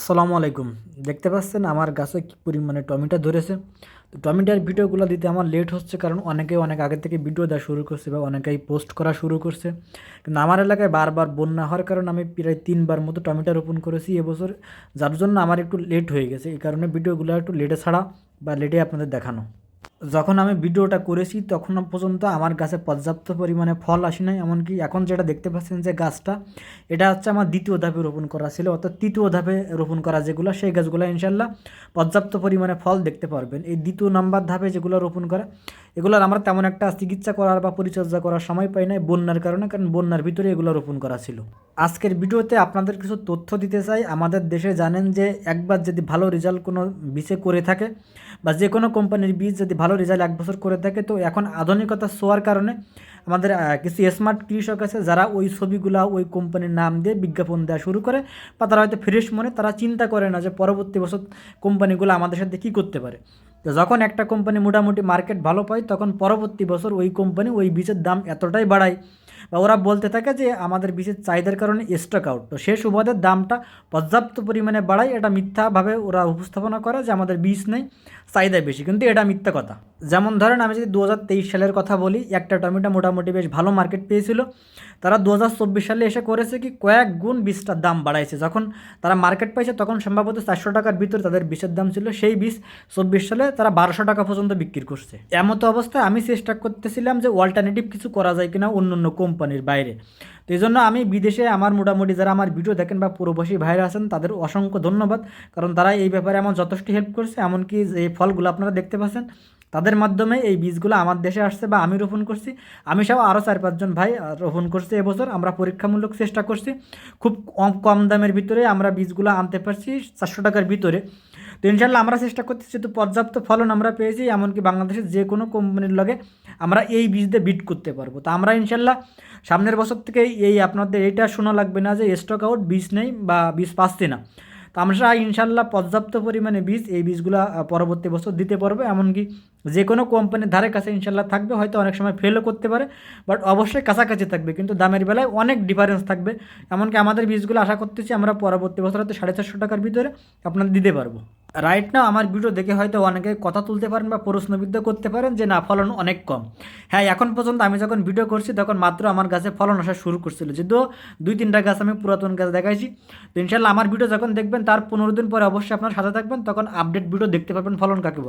আসসালামু আলাইকুম। দেখতে পাচ্ছেন আমার গাছে কী পরিমাণে টমেটো ধরেছে। তো টমেটোর ভিডিওগুলো দিতে আমার লেট হচ্ছে কারণ অনেকে অনেক আগে থেকে ভিডিও দেওয়া শুরু করছে বা অনেকেই পোস্ট করা শুরু করছে। কিন্তু আমার এলাকায় বারবার বন্যা হওয়ার কারণে আমি প্রায় তিনবার মতো টমেটো রোপণ করেছি এবছর, যার জন্য আমার একটু লেট হয়ে গেছে। এই কারণে ভিডিওগুলো একটু লেটে ছাড়া বা লেটে আপনাদের দেখানো। যখন আমি ভিডিওটা করেছি, তখন পর্যন্ত আমার গাছে পর্যাপ্ত পরিমাণে ফল আসে নাই। এমনকি এখন যেটা দেখতে পাচ্ছেন যে গাছটা, এটা হচ্ছে আমার দ্বিতীয় ধাপে রোপণ করা ছিল। অর্থাৎ তৃতীয় ধাপে রোপণ করা যেগুলো, সেই গাছগুলো ইনশাল্লাহ পর্যাপ্ত পরিমাণে ফল দেখতে পারবেন। এই দ্বিতীয় নাম্বার ধাপে যেগুলো রোপণ করা, এগুলোর আমরা তেমন একটা চিকিৎসা করার বা পরিচর্যা করার সময় পাই নাই বন্যার কারণে, কারণ বন্যার ভিতরে এগুলো রোপণ করা ছিল। আজকের ভিডিওতে আপনাদের কিছু তথ্য দিতে চাই। আমাদের দেশে জানেন যে, একবার যদি ভালো রেজাল্ট কোনো বীজে করে থাকে বা যে কোনো কোম্পানির বীজ যদি ভালো রেজাল্ট এক বছর করে থাকে। তো এখন আধুনিকতা শোয়ার কারণে আমাদের কিছু স্মার্ট কৃষক আছে যারা ওই ছবিগুলা, ওই কোম্পানির নাম দিয়ে বিজ্ঞাপন দেওয়া শুরু করে। বা তারা হয়তো ফ্রেশ মনে, তারা চিন্তা করে না যে পরবর্তী বছর কোম্পানিগুলো আমাদের সাথে কী করতে পারে। তো যখন একটা কোম্পানি মোটামুটি মার্কেট ভালো পায়, তখন পরবর্তী বছর ওই কোম্পানি ওই বীজের দাম এতটাই বাড়ায় বা ওরা বলতে থাকে যে আমাদের বীজের চাহিদার কারণে স্টক আউট তো সে সুবাদের দামটা পর্যাপ্ত পরিমাণে বাড়ায়, এটা মিথ্যাভাবে ওরা উপস্থাপনা করে যে আমাদের বীজ নেই চাহিদা বেশি। কিন্তু এটা মিথ্যা কথা। যেমন ধরেন আমি যদি দু হাজার তেইশ সালের কথা বলি, একটা টমেটো মোটামুটি বেশ ভালো মার্কেট পেয়েছিল। তারা দু হাজার চব্বিশ সালে এসে করেছে কি, কয়েক গুণ বীজটার দাম বাড়াইছে। যখন তারা মার্কেট পাইছে, তখন সম্ভবত চারশো টাকার ভিতরে তাদের বীজের দাম ছিল। সেই বীজ চব্বিশ সালে তারা বারোশো টাকা পর্যন্ত বিক্রি করছে। এমতো অবস্থায় আমি চেষ্টা করতেছিলাম যে অল্টারনেটিভ কিছু করা যায় কিনা অন্য অন্য কোম্পানির বাইরে। তো এই জন্য আমি বিদেশে আমার মোটামুটি যারা আমার ভিডিও দেখেন বা প্রবাসী ভাইরা আছেন, তাদের অসংখ্য ধন্যবাদ। কারণ তারা এই ব্যাপারে আমার যথেষ্ট হেল্প করছে। এমনকি যে ফলগুলো আপনারা দেখতে পাচ্ছেন তাদের মাধ্যমে এই বীজগুলো আমার দেশে আসছে বা আমি রোপণ করছি। আমি সহ আরও চার পাঁচজন ভাই রোপণ করছি এবছর। আমরা পরীক্ষামূলক চেষ্টা করছি। খুব কম দামের ভিতরে আমরা বীজগুলো আনতে পারছি চারশো টাকার ভিতরে। তো ইনশাল্লাহ আমরা চেষ্টা করছি যেহেতু পর্যাপ্ত ফলন আমরা পেয়েছি, এমনকি বাংলাদেশের যে কোনো কোম্পানির লগে আমরা এই বীজ দিয়ে বিট করতে পারব। তো আমরা ইনশাল্লাহ সামনের বছর থেকে এই আপনাদের এইটা শোনা লাগবে না যে স্টক আউট বীজ নেই বা বীজ পাচ্ছি না। তো আমরা ইনশাল্লাহ পর্যাপ্ত পরিমাণে বীজ এই বীজগুলো পরবর্তী বছর দিতে পারব। এমনকি যে কোনো কোম্পানির ধারে কাছে ইনশাল্লাহ থাকবে, হয়তো অনেক সময় ফেলও করতে পারে বাট অবশ্যই কাছাকাছি থাকবে। কিন্তু দামের বেলায় অনেক ডিফারেন্স থাকবে। এমনকি আমাদের বীজগুলো আশা করতেছি আমরা পরবর্তী বছর হয়তো সাড়ে চারশো টাকার ভিতরে আপনারা দিতে পারব। রাইট না আমার ভিডিও দেখে হয়তো অনেকে কথা তুলতে পারেন বা প্রশ্নবিদ্ধ করতে পারেন যে না, ফলন অনেক কম। হ্যাঁ এখন পর্যন্ত আমি যখন ভিডিও করছি, তখন মাত্র আমার গাছে ফলন আসা শুরু করছিল। যদিও দুই তিনটা গাছ আমি পুরাতন গাছ দেখাইছি। তো ইনশাল্লাহ আমার ভিডিও যখন দেখবেন, তার পনেরো দিন পরে অবশ্যই আপনার সাথে থাকবেন, তখন আপডেট ভিডিও দেখতে পাবেন ফলন কাকে বলে।